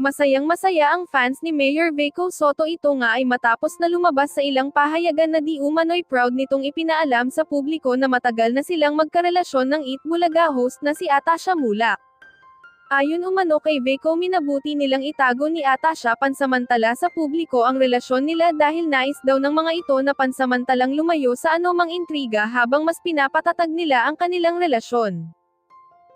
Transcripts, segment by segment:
Masayang masaya ang fans ni Mayor Vico Soto ito nga ay matapos na lumabas sa ilang pahayagan na di umano'y proud nitong ipinaalam sa publiko na matagal na silang magkarelasyon ng Eat Bulaga host na si Atasha Mulak. Ayon umano kay Vico minabuti nilang itago ni Atasha pansamantala sa publiko ang relasyon nila dahil nais daw ng mga ito na pansamantalang lumayo sa anumang intriga habang mas pinapatatag nila ang kanilang relasyon.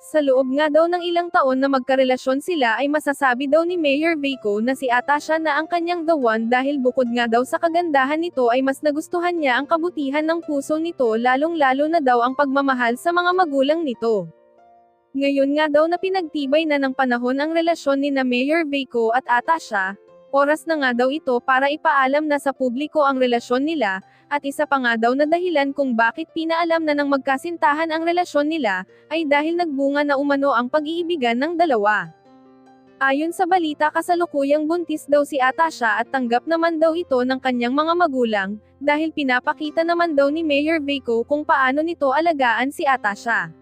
Sa loob nga daw ng ilang taon na magkarelasyon sila ay masasabi daw ni Mayor Vico na si Atasha na ang kanyang the one dahil bukod nga daw sa kagandahan nito ay mas nagustuhan niya ang kabutihan ng puso nito lalong-lalo na daw ang pagmamahal sa mga magulang nito. Ngayon nga daw na pinagtibay na ng panahon ang relasyon ni na Mayor Vico at Atasha, oras na nga daw ito para ipaalam na sa publiko ang relasyon nila, at isa pa nga daw na dahilan kung bakit pinaalam na ng magkasintahan ang relasyon nila, ay dahil nagbunga na umano ang pag-iibigan ng dalawa. Ayon sa balita kasalukuyang buntis daw si Atasha at tanggap naman daw ito ng kanyang mga magulang, dahil pinapakita naman daw ni Mayor Vico kung paano nito alagaan si Atasha.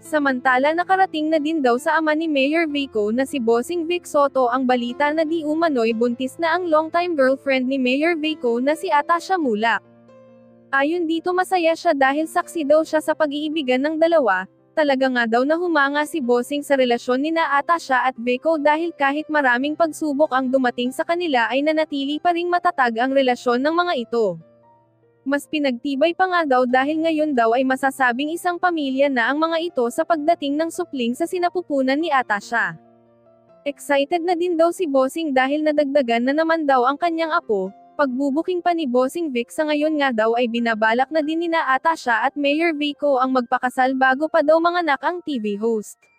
Samantala nakarating na din daw sa ama ni Mayor Vico na si Bossing Vic Soto ang balita na di umano'y buntis na ang longtime girlfriend ni Mayor Vico na si Atasha Mulak. Ayon dito masaya siya dahil saksi daw siya sa pag-iibigan ng dalawa, talaga nga daw na humanga si Bossing sa relasyon ni na Atasha at Vico dahil kahit maraming pagsubok ang dumating sa kanila ay nanatili pa ring matatag ang relasyon ng mga ito. Mas pinagtibay pa nga daw dahil ngayon daw ay masasabing isang pamilya na ang mga ito sa pagdating ng supling sa sinapupunan ni Atasha. Excited na din daw si Bossing dahil nadagdagan na naman daw ang kanyang apo, pagbubuking pa ni Bossing Vic sa ngayon nga daw ay binabalak na din ni Atasha at Mayor Vico ang magpakasal bago pa daw manganak ang TV host.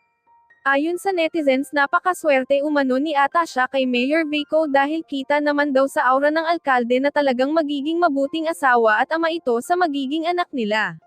Ayon sa netizens napakaswerte umano ni Atasha kay Mayor Vico dahil kita naman daw sa aura ng alkalde na talagang magiging mabuting asawa at ama ito sa magiging anak nila.